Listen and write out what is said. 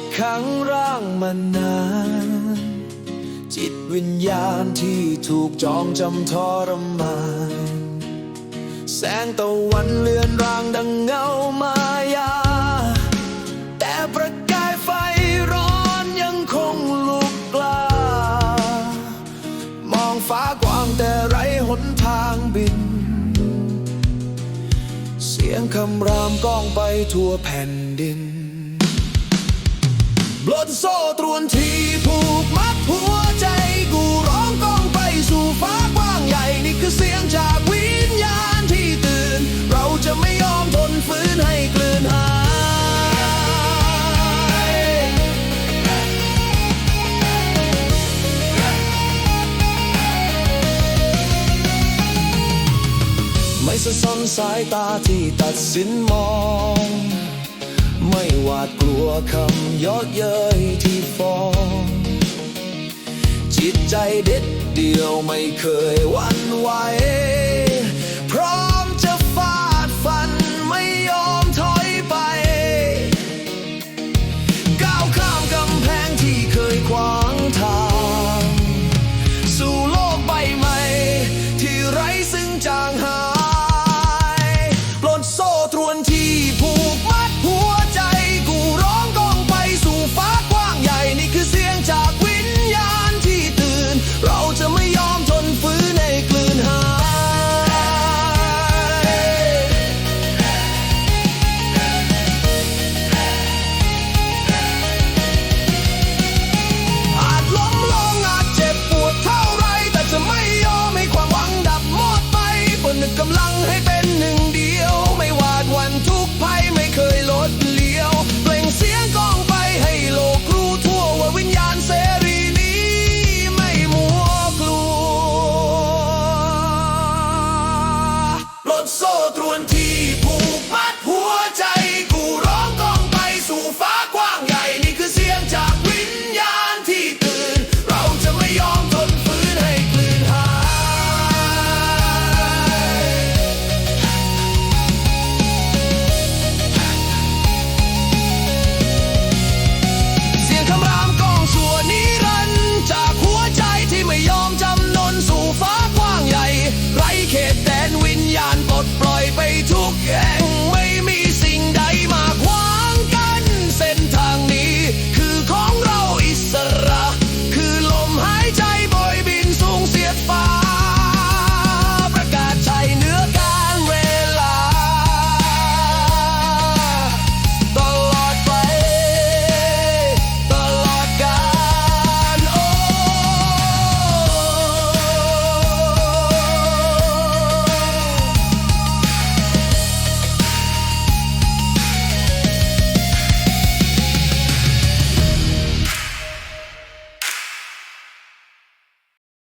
กขังร่างมานาน จิตวิญญาณที่ถูกจองจำทรมาน แสงตะวันเลือนรางดังเงามายา แต่ประกายไฟร้อนยังคงลุกกล้ามองฟ้ากว้างแต่ไรหนทางบิน เสียงคำรามก้องไปทั่วแผ่นดิน บลดโซ่ตรวนที่ผูกมัดหัวใจกูร้องก้องไปสู่ฟ้ากว้างใหญ่นี่คือเสียงจากวิญญาณที่ตื่น เราจะไม่ยอมทนฝืนให้กลืนหายไม่สะสนสายตาที่ตัดสินมอง ไม่หวาดกลัวคำยอดเย้ยที่ฟ้อง จิตใจเด็ดเดียวไม่เคยหวันไหว